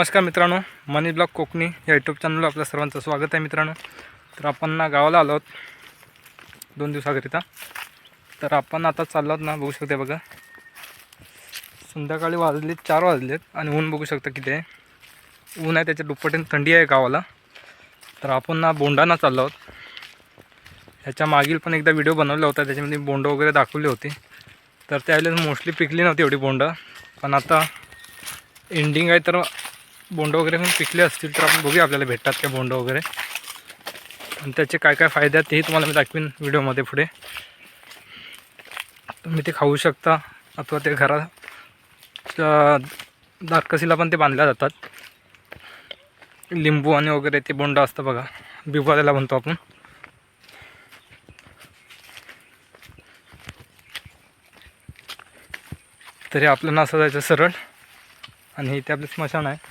नमस्कार मित्रांनो मनी ब्लॉग कोकणी या यूट्यूब चॅनलवर आपल्या सर्वांचं स्वागत आहे मित्रांनो. तर आपण ना गावाला आलो आहोत. दोन दिवसाकरिता तर आपण आता चाललो आहोत ना बघू शकते बघा. संध्याकाळी वाजले चार वाजलेत आणि ऊन बघू शकता किती आहे. ऊन आहे त्याच्या दुप्पटीने थंडी आहे गावाला. तर आपण ना बोंडाना चाललो आहोत. ह्याच्या मागील पण एकदा व्हिडिओ बनवला होता त्याच्यामध्ये बोंड वगैरे दाखवले होते. तर त्यावेळेस मोस्टली पिकली नव्हती एवढी बोंड. पण आता एंडिंग आहे तर बोंड वगैरे पण पिकले असतील तर आपण बघूया आपल्याला भेटतात का बोंड वगैरे. आणि त्याचे काय काय फायदे आहेत तेही तुम्हाला मी दाखवीन व्हिडिओमध्ये पुढे. तुम्ही ते खाऊ शकता अथवा ते घराच्या दारकसीला पण ते बांधल्या जातात. लिंबू आणि वगैरे ते बोंड असतं बघा. बिबा त्याला म्हणतो आपण. तरी आपलं नासा असं जायचं सरळ. आणि इथे आपलं स्मशान आहे.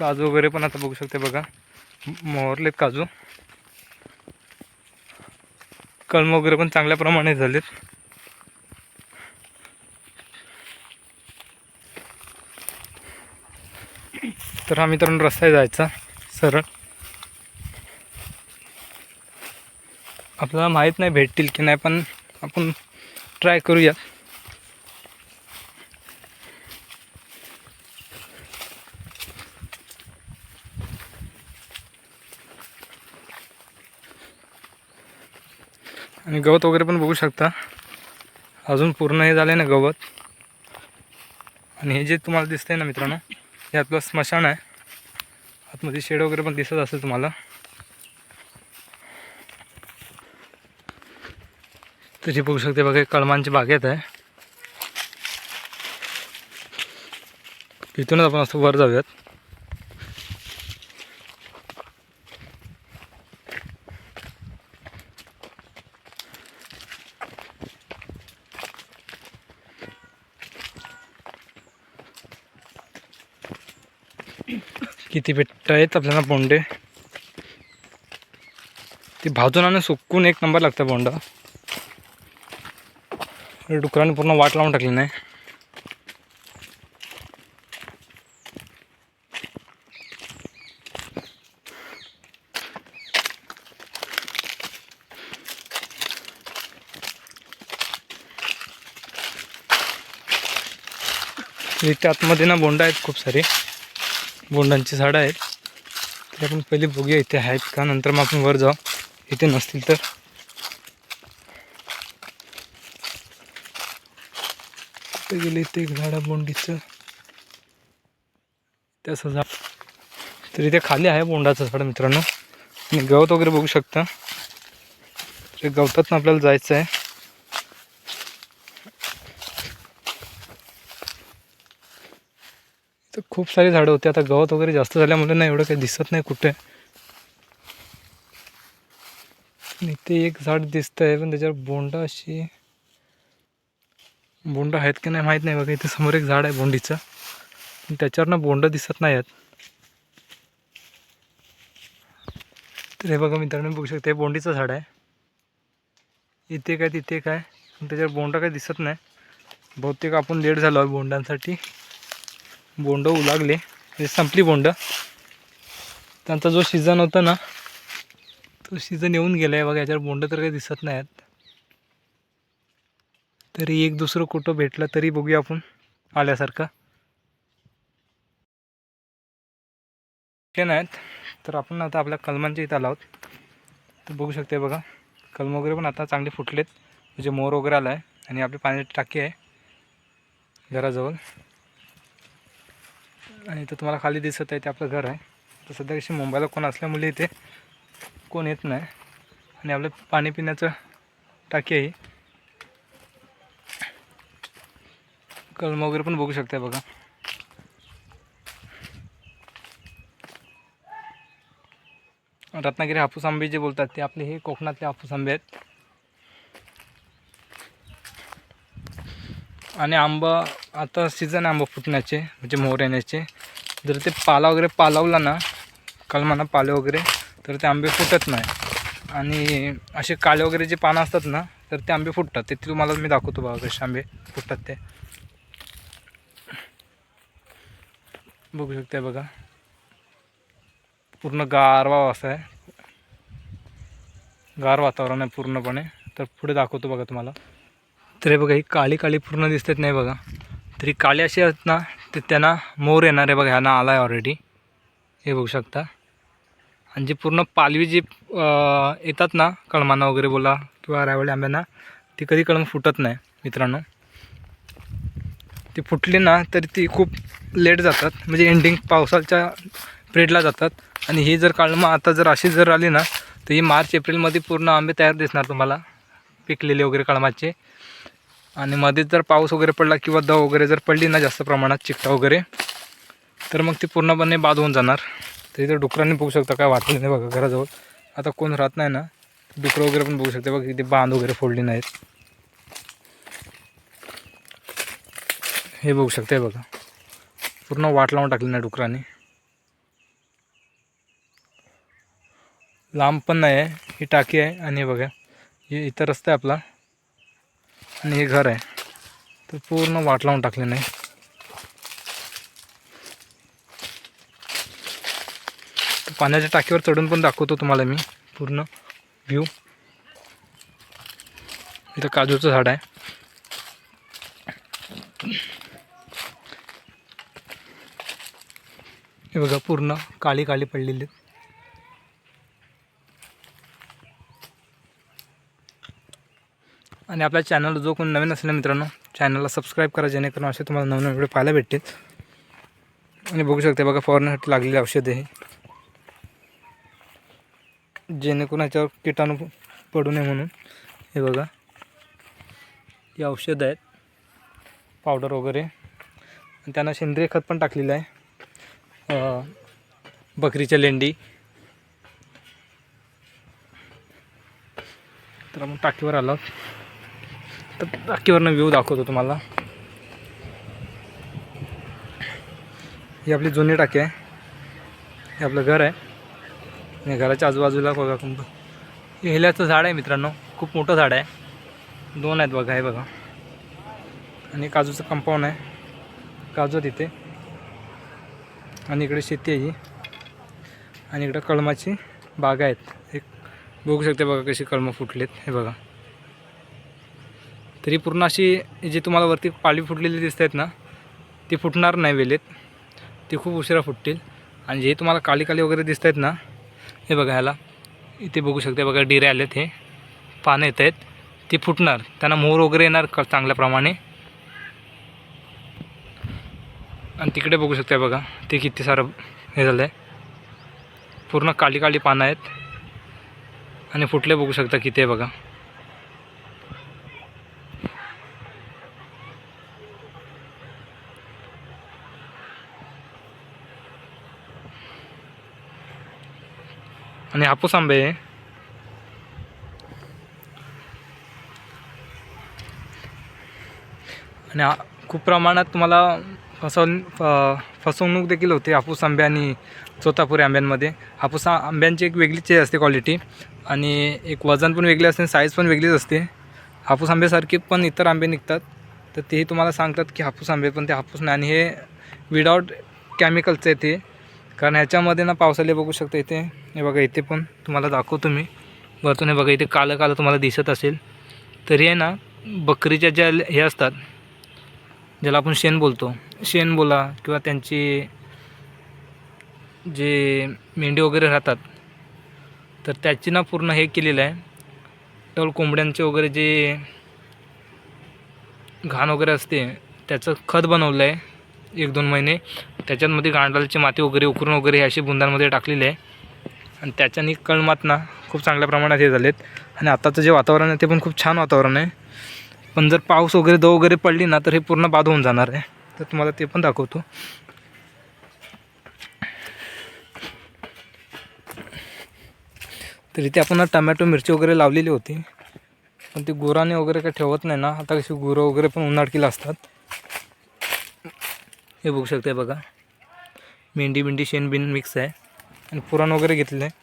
काजू वगैरे पण आता बघू शकते बघा. मोहरलेत काजू. कलम वगैरे पण चांगल्या प्रमाणे झालेत. तर हा मित्रांनो रस्ता जायचा सरळ. आपल्याला माहीत नाही भेटतील की नाही पण आपण ट्राय करूया आणि गवत वगैरे पण बघू शकता. अजून पूर्ण हे झालं आहे ना गवत. आणि हे जे तुम्हाला दिसतंय ना मित्रांनो हे आपलं स्मशान आहे. आतमध्ये शेड वगैरे पण दिसत असेल तुम्हाला. तशी बघू शकते बघा कळमांची बागेत आहे. इथूनच आपण असं वर जाऊयात. किती भेटत आहेत आपल्याला बोंडे? ते भाजून आणि सुकून एक नंबर लागतं बोंडा. डुकराने पूर्ण वाट लावून टाकली नाही. इथे आतमध्ये ना बोंड आहेत खूप सारे. बोंडांची झाडं आहेत. ते आपण पहिले बघूया इथे आहेत का नंतर मग आपण वर जाऊ. इथे नसतील तर. इथे गेले इथे एक झाड बोंडीचं? त्याचं झाड. तर इथे खाली आहे बोंडाचं झाड मित्रांनो. आणि गवत वगैरे बघू शकता. तर गवतात आपल्याला जायचं आहे तर खूप सारी झाडं होती. आता गवत वगैरे जास्त झाल्यामुळे ना एवढं काही दिसत नाही कुठे. आणि इथे एक झाड दिसत आहे पण त्याच्यावर बोंड अशी बोंड आहेत की नाही माहीत नाही बघा. इथे समोर एक झाड आहे बोंडीचं. पण त्याच्यावर ना बोंड दिसत नाही आहेत. तर हे बघा मित्रांनो बघू शकते हे बोंडीचं झाड आहे. इथे काय तिथे काय. पण त्याच्यावर बोंड काही दिसत नाही. बहुतेक आपण लेट झालो आहे बोंडांसाठी. बोंड उलागले. म्हणजे संपली बोंड. त्यांचा जो सीझन होता ना तो सीझन येऊन गेला आहे बघा याच्यावर बोंड तर काही दिसत नाही आहेत तरी एक दुसरं कुठं भेटलं तरी बघूया आपण आल्यासारखं. ते नाहीत तर आपण आता आपल्या कलमांच्या इथं आलो आहोत. तर बघू शकते बघा कलम वगैरे पण आता चांगले फुटलेत. म्हणजे मोर वगैरे आला आहे आणि आपली पाण्याची टाकी आहे घराजवळ. आणि इथं तुम्हाला खाली दिसत आहे ते आपलं घर आहे. तर सध्या कशी मुंबईला कोण असल्यामुळे इथे कोण येत नाही. आणि आपलं पाणी पिण्याचं टाकी आहे. कलम वगैरे पण बघू शकता बघा. रत्नागिरी हापूस आंबे जे बोलतात ते आपले हे कोकणातले हापूस आंबे आहेत. आणि आंबा आता सीझन आहे आंबा फुटण्याचे म्हणजे मोहर येण्याचे जर ते पाला वगैरे पालावला ना कलमाना पाले वगैरे तर ते आंबे फुटत नाही. आणि असे काळे वगैरे जे पानं असतात ना तर ते आंबे फुटतात. ते तुम्हाला मी दाखवतो बघा कसे आंबे फुटतात ते. बघू शकते बघा. पूर्ण गारवा असा आहे. गार वातावरण आहे पूर्णपणे. तर पुढे दाखवतो बघा तुम्हाला. तर हे बघा ही काळी काळी पूर्ण दिसतात नाही बघा. तरी काळी अशी आहेत ना ते त्यांना मोर येणार आहे बघा ह्यांना आला आहे ऑलरेडी हे बघू शकता. आणि जे पूर्ण पालवी जी येतात ना कळमांना वगैरे बोला किंवा रायवळी आंब्यांना ती कधी कळम फुटत नाही मित्रांनो. ती फुटली ना तरी ती खूप लेट जातात. म्हणजे एंडिंग पावसाच्या पिरियडला जातात. आणि ही जर कळमं आता जर अशी जर आली ना तर ही मार्च एप्रिलमध्ये पूर्ण आंबे तयार दिसणार तुम्हाला. पिकलेले वगैरे कळमाचे. आणि मध्ये जर पाऊस वगैरे पडला किंवा दव वगैरे जर पडली ना जास्त प्रमाणात चिकटा वगैरे तर मग ती पूर्णपणे बाद होऊन जाणार. तर इथं डुकरांनी बघू शकता काय वाटलं नाही बघा घराजवळ. आता कोण राहत नाही ना डुकरं वगैरे पण बघू शकते बघा किती बांध वगैरे फोडली नाहीत. हे बघू शकते बघा. पूर्ण वाट लावून टाकली नाही डुकरांनी. लांब पण नाही आहे ही टाकी आहे आणि हे बघा हे इथं रस्ता आहे आपला. आणि हे घर आहे. तर पूर्ण वाट लावून टाकले नाही तर पाण्याच्या टाकीवर चढून पण दाखवतो तुम्हाला मी पूर्ण व्ह्यू इथं काजूचं झाड आहे. हे बघा पूर्ण काळी काळी पडलेली. आणि आपल्या चॅनल जो कोण नवीन असेल ना मित्रांनो चॅनलला सबस्क्राईब करा जेणेकरून असे तुम्हाला नवीन व्हिडिओ पाहायला भेटतील. आणि बघू शकते बघा फवारण्यासाठी लागलेली औषधे हे. जेणेकरून ह्याच्यावर किटाणू पडू नये म्हणून. हे बघा. ही औषधं आहेत. पावडर वगैरे. आणि त्यांना सेंद्रिय खत पण टाकलेलं आहे. बकरीच्या लेंडी. तर मग टाकीवर आलो. तर टाकीवरनं व्ह्यू दाखवतो तुम्हाला. ही आपली जुनी टाकी आहे. हे आपलं घर आहे. आणि घराच्या आजूबाजूला बघा कुंभ हे हेल्याचं झाड आहे मित्रांनो. खूप मोठं झाड आहे. दोन आहेत बघा हे बघा. आणि काजूचं कंपाऊंड आहे. काजू तिथे आणि इकडे शेती आहे ही. आणि इकडं कळमाची बागा आहेत. एक बघू शकते बघा कशी कळमं फुटलेत. हे बघा. तरी पूर्ण अशी जी तुम्हाला वरती पाळी फुटलेली दिसत आहेत ना ती फुटणार नाही वेलेत. ती खूप उशिरा फुटतील. आणि जे तुम्हाला काळी काळी वगैरे दिसत आहेत ना हे बघा ह्याला. इथे बघू शकते बघा डिरे आलेत हे. पानं येत आहेत. ती फुटणार. त्यांना मोर वगैरे येणार क चांगल्याप्रमाणे आणि तिकडे बघू शकते बघा ते किती सारं हे झालं आहे पूर्ण काळी काळी पानं आहेत. आणि फुटले बघू शकता किती आहे बघा. हापूस आंबे आहे आणि खूप प्रमाणात तुम्हाला फसवण फ- फसवणूक देखील होते हापूस आंबे आणि चोतापुरी आंब्यांमध्ये. हापूस आंब्यांची एक वेगळीच असते क्वालिटी आणि एक वजन पण वेगळे असते साईज पण वेगळीच असते. हापूस आंब्यासारखे पण इतर आंबे निघतात. तर तेही तुम्हाला सांगतात की हापूस आंबे पण ते हापूस नाही. आणि हे विदाऊट केमिकलचं आहे ते. कारण ह्याच्यामध्ये ना पावसाले बघू शकता इथे. हे बघा इथे पण तुम्हाला दाखवतो मी. वरतून हे बघा इथे कालं कालं तुम्हाला दिसत असेल. तरी आहे ना बकरीच्या ज्या हे असतात ज्याला आपण शेण बोलतो शेण बोला किंवा त्यांची जे मेंढी वगैरे राहतात तर त्याची ना पूर्ण हे केलेलं आहे. केवळ कोंबड्यांचे वगैरे जे घाण वगैरे असते त्याचं खत बनवलं आहे एक दोन महिने. त्याच्यामध्ये गांडालची माती वगैरे उकरून वगैरे हे अशी बुंदांमध्ये टाकलेली आहे. आणि त्याच्याने कळमात ना खूप चांगल्या प्रमाणात हे झालेत. आणि आताचं जे वातावरण आहे ते पण खूप छान वातावरण आहे. पण जर पाऊस वगैरे दव वगैरे पडली ना तर हे पूर्ण बाद होऊन जाणार आहे. तर तुम्हाला ते पण दाखवतो. तर इथे आपण टमॅटो मिरची वगैरे लावलेली होती. पण ती गुराने वगैरे काही ठेवत नाही ना. आता कशी गुरं वगैरे पण उन्हाळकीला असतात. हे बघू शकते बघा. मेंढी बिंडी शेण बिन मिक्स आहे. आणि पुराण वगैरे घेतलेलं आहे.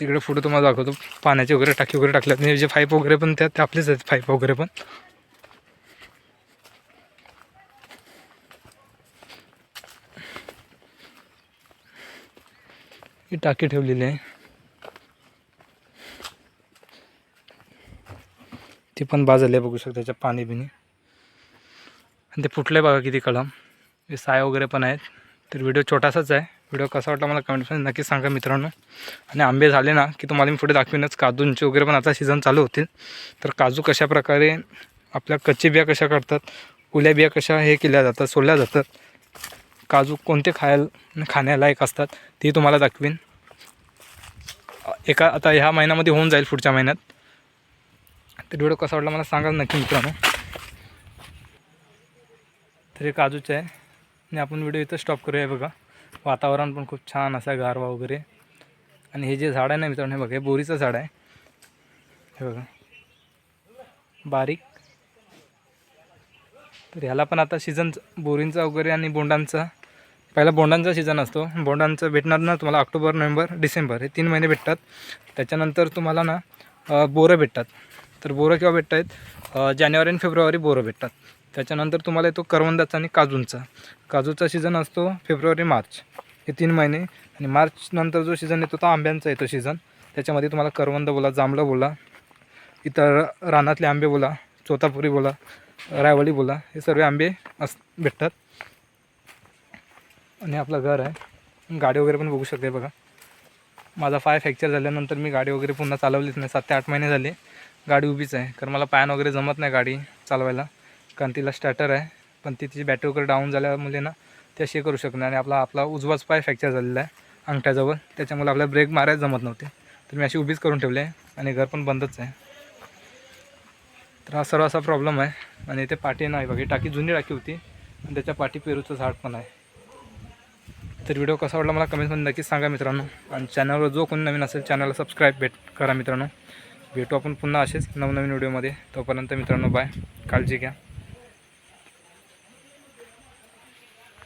तिकडे पुढे तुम्हाला दाखवतो. पाण्याचे वगैरे टाकी वगैरे टाकल्यात. म्हणजे जे पाईप वगैरे पण त्यात आपलेच आहेत पाईप वगैरे पण. ही टाकी ठेवलेली आहे. ते पण बाजली बघू शकता त्याच्यात पाणी बिणी. आणि ते फुटलं बघा किती कलम. हे साय वगैरे पण आहेत. तर व्हिडिओ छोटासाच आहे. व्हिडिओ कसा वाटला मला कमेंट्समध्ये नक्की सांगा मित्रांनो. आणि आंबे झाले ना की तुम्हाला मी पुढे दाखवीनच. काजूंचे वगैरे पण आता सीझन चालू होतील. तर काजू कशा प्रकारे आपल्या कच्चे बिया कशा काढतात ओल्या बिया कशा हे केल्या जातात सोडल्या जातात काजू कोणते खायला खाण्यालायक असतात ते तुम्हाला दाखवीन. एका आता ह्या महिन्यामध्ये होऊन जाईल पुढच्या महिन्यात. तर व्हिडिओ कसा वाटला मला सांगा नक्की मित्रांनो. तर हे काजूचं आहे. आणि आपण व्हिडिओ इथं स्टॉप करूया बघा. वातावरण पण खूप छान असं आहे गारवा वगैरे. आणि हे जे झाड आहे ना मित्रांनो हे बघा हे बोरीचं झाड आहे. हे बघा. बारीक. तर ह्याला पण आता सीझन बोरींचा वगैरे आणि बोंडांचा. पहिला बोंडांचा सीझन असतो. बोंडांचं भेटणार ना तुम्हाला ऑक्टोबर नोव्हेंबर डिसेंबर हे तीन महिने भेटतात. त्याच्यानंतर तुम्हाला ना बोरं भेटतात. तर बोरं केव्हा भेटत आहेत. जानेवारी आणि फेब्रुवारी बोरं भेटतात. त्याच्यानंतर तुम्हाला येतो करवंदाचा आणि काजूंचा. काजूचा सीझन असतो फेब्रुवारी मार्च. हे तीन महिने. आणि मार्च नंतर जो सीझन येतो तो आंब्यांचा येतो सीझन. त्याच्यामध्ये तुम्हाला करवंद बोला जांभळं बोला इतर रानातले आंबे बोला चोतापुरी बोला रायवळी बोला हे सर्व आंबे अस भेटतात. आणि आपलं घर आहे. गाडी वगैरे पण बघू शकते बघा. माझा पाय फ्रॅक्चर झाल्यानंतर मी गाडी वगैरे पुन्हा चालवलीच नाही. सात ते आठ महिने झाले. गाडी उभीच आहे. कारण मला पॅन वगैरे जमत नाही गाडी चालवायला. कारण तिला स्टार्टर आहे. पण ती तिची बॅटरी वगैरे डाऊन झाल्यामुळे ना ते असे करू शकणार आणि आपला आपला उजवाच पाय फ्रॅक्चर झालेला आहे अंगठ्याजवळ. त्याच्यामुळे आपल्याला ब्रेक मारायला जमत नव्हते. तर मी अशी उभीच करून ठेवली आहे. आणि घर पण बंदच आहे. तर हा सर्व असा प्रॉब्लेम आहे. आणि इथे पाठी नाही बघा. ही टाकी जुनी टाकी होती. आणि त्याच्या पाठी पेरूचं झाड पण आहे. तर व्हिडिओ कसा वाटला मला कमेंटमध्ये नक्कीच सांगा मित्रांनो. आणि चॅनलवर जो कोणी नवीन असेल चॅनलला सबस्क्राईब भेट करा मित्रांनो. भेटू आपण पुन्हा असेच नवनवीन व्हिडिओमध्ये. तोपर्यंत मित्रांनो बाय काळजी घ्या.